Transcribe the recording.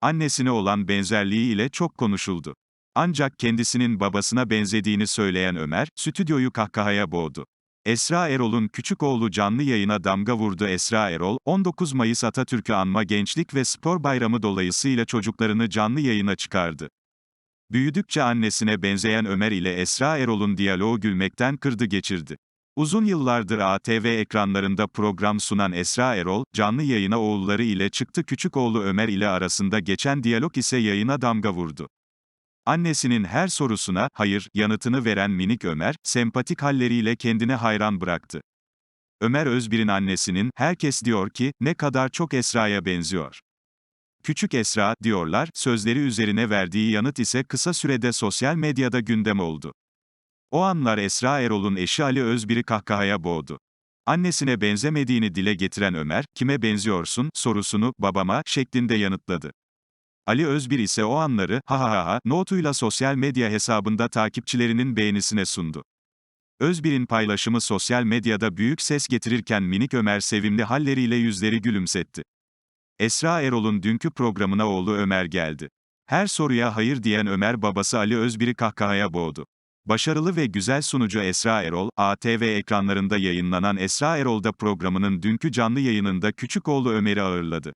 Annesine olan benzerliği ile çok konuşuldu. Ancak kendisinin babasına benzediğini söyleyen Ömer, stüdyoyu kahkahaya boğdu. Esra Erol'un küçük oğlu canlı yayına damga vurdu. Esra Erol, 19 Mayıs Atatürk'ü anma Gençlik ve Spor Bayramı dolayısıyla çocuklarını canlı yayına çıkardı. Büyüdükçe annesine benzeyen Ömer ile Esra Erol'un diyaloğu gülmekten kırdı geçirdi. Uzun yıllardır ATV ekranlarında program sunan Esra Erol, canlı yayına oğulları ile çıktı küçük oğlu Ömer ile arasında geçen diyalog ise yayına damga vurdu. Annesinin her sorusuna, hayır, yanıtını veren minik Ömer, sempatik halleriyle kendine hayran bıraktı. Ömer Özbir'in annesinin, herkes diyor ki, ne kadar çok Esra'ya benziyor. Küçük Esra, diyorlar, sözleri üzerine verdiği yanıt ise kısa sürede sosyal medyada gündem oldu. O anlar Esra Erol'un eşi Ali Özbir'i kahkahaya boğdu. Annesine benzemediğini dile getiren Ömer, kime benziyorsun, sorusunu, babama, şeklinde yanıtladı. Ali Özbir ise o anları, ha ha ha ha, notuyla sosyal medya hesabında takipçilerinin beğenisine sundu. Özbir'in paylaşımı sosyal medyada büyük ses getirirken minik Ömer sevimli halleriyle yüzleri gülümsetti. Esra Erol'un dünkü programına oğlu Ömer geldi. Her soruya hayır diyen Ömer babası Ali Özbir'i kahkahaya boğdu. Başarılı ve güzel sunucu Esra Erol, ATV ekranlarında yayınlanan Esra Erol'da programının dünkü canlı yayınında küçük oğlu Ömer'i ağırladı.